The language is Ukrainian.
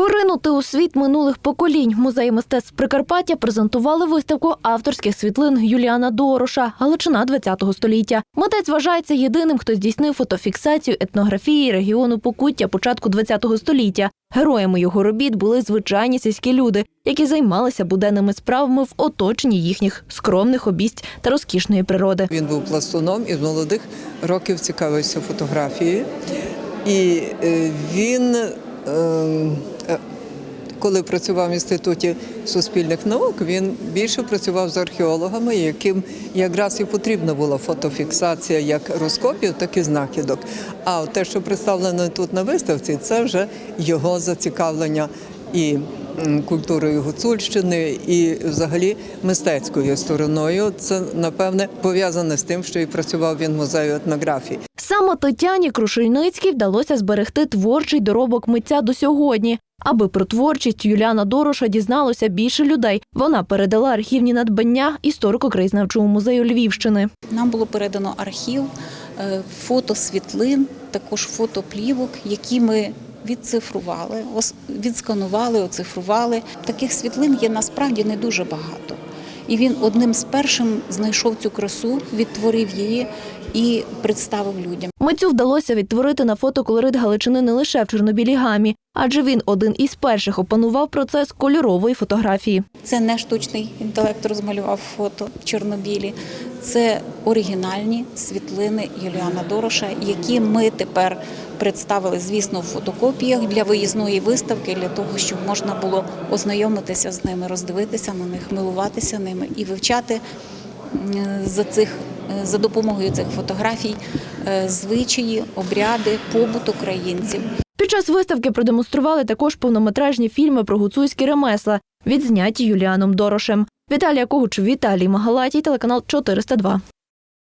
Поринути у світ минулих поколінь. Музей мистецтв Прикарпаття презентували виставку авторських світлин Юліана Дороша Галичина ХХ століття. Митець вважається єдиним, хто здійснив фотофіксацію етнографії регіону Покуття початку ХХ століття. Героями його робіт були звичайні сільські люди, які займалися буденними справами в оточенні їхніх скромних обість та розкішної природи. Він був пластуном і з молодих років цікавився фотографією. І е, він, коли працював в інституті суспільних наук, він більше працював з археологами, яким якраз і потрібна була фотофіксація як розкопів, так і знахідок. А те, що представлено тут на виставці, це вже його зацікавлення і культурою Гуцульщини, і взагалі мистецькою стороною. Це напевне пов'язане з тим, що і працював він в музею етнографії. Саме Тетяні Крушельницькій вдалося зберегти творчий доробок митця до сьогодні. Аби про творчість Юліана Дороша дізналося більше людей. Вона передала архівні надбання історико-краєзнавчому музею Львівщини. Нам було передано архів, е, фото світлин, також фотоплівок, які ми відцифрували, відсканували, оцифрували. Таких світлин є насправді не дуже багато. І він одним з першим знайшов цю красу, відтворив її і представив людям. Митцю вдалося відтворити на фото колорит Галичини не лише в чорнобілій гамі, адже він один із перших опанував процес кольорової фотографії. Це не штучний інтелект розмалював фото Чорнобілі. Це оригінальні світлини Юліана Дороша, які ми тепер представили, звісно, в фотокопіях для виїзної виставки, для того, щоб можна було ознайомитися з ними, роздивитися на них, милуватися ними і вивчати за цих. За допомогою цих фотографій е, звичаї, обряди, побут українців. Час виставки продемонстрували також повнометражні фільми про гуцульські ремесла, відзняті Юліаном Дорошем. Віталія Когуч, Віталій Магалатій, телеканал 402.